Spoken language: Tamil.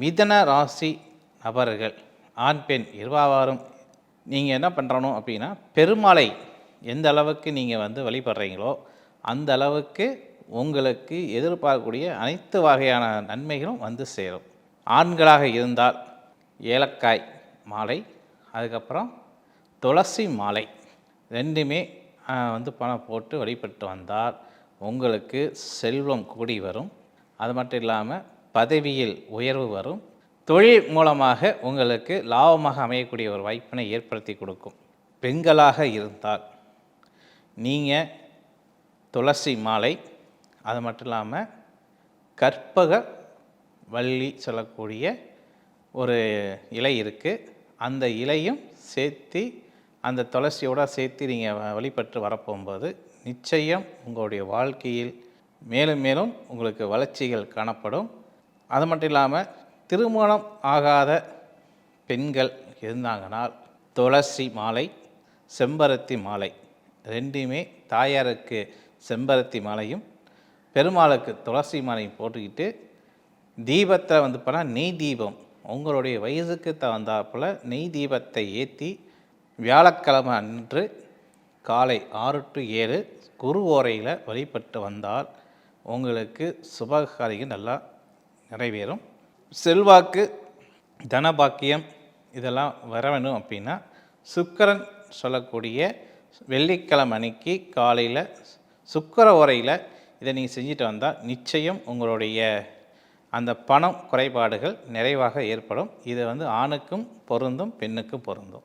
மிதன ராசி நபர்கள் ஆண் பெண் இருவாவாரும் நீங்கள் என்ன பண்ணுறணும் அப்படின்னா பெருமாளை எந்த அளவுக்கு நீங்கள் வந்து வழிபடுறீங்களோ அந்த அளவுக்கு உங்களுக்கு எதிர்பார்க்கக்கூடிய அனைத்து வகையான நன்மைகளும் வந்து சேரும். ஆண்களாக இருந்தால் ஏலக்காய் மாலை அதுக்கப்புறம் துளசி மாலை ரெண்டுமே வந்து பணம் போட்டு வழிபட்டு வந்தால் உங்களுக்கு செல்வம் கூடி வரும். அது மட்டும் இல்லாமல் பதவியில் உயர்வு வரும். தொழில் மூலமாக உங்களுக்கு லாபமாக அமையக்கூடிய ஒரு வாய்ப்பினை ஏற்படுத்தி கொடுக்கும். பெண்களாக இருந்தால் நீங்கள் துளசி மாலை அது மட்டும் இல்லாமல் கற்பக வள்ளி சொல்லக்கூடிய ஒரு இலை இருக்குது அந்த இலையும் சேர்த்து அந்த துளசியோட சேர்த்து நீங்கள் வழிபட்டு வரப்போகும்போது நிச்சயம் உங்களுடைய வாழ்க்கையில் மேலும் மேலும் உங்களுக்கு வளர்ச்சிகள் காணப்படும். அது மட்டும் இல்லாமல் திருமணம் ஆகாத பெண்கள் இருந்தாங்கனால் துளசி மாலை செம்பருத்தி மாலை ரெண்டுமே தாயாருக்கு செம்பருத்தி மாலையும் பெருமாளுக்கு துளசி மாலையும் போட்டுக்கிட்டு தீபத்தை வந்து போனால் நெய் தீபம் உங்களுடைய வயசுக்கு தகுந்தாப்புல நெய் தீபத்தை ஏற்றி வியாழக்கிழமை அன்று காலை ஆறு டு ஏழு குரு ஓரையில் வழிபட்டு வந்தால் உங்களுக்கு சுபகாரியம் நல்லா நிறைவேறும். செல்வாக்கு தனபாக்கியம் இதெல்லாம் வர வேணும் அப்படின்னா சுக்கரன் சொல்லக்கூடிய வெள்ளிக்கிழமை அன்னைக்கு காலையில் சுக்கர உரையில் இதை நீங்கள் செஞ்சுட்டு வந்தால் நிச்சயம் உங்களுடைய அந்த பணம் குறைபாடுகள் நிறைவாக ஏற்படும். இது வந்து ஆணுக்கும் பொருந்தும் பெண்ணுக்கும் பொருந்தும்.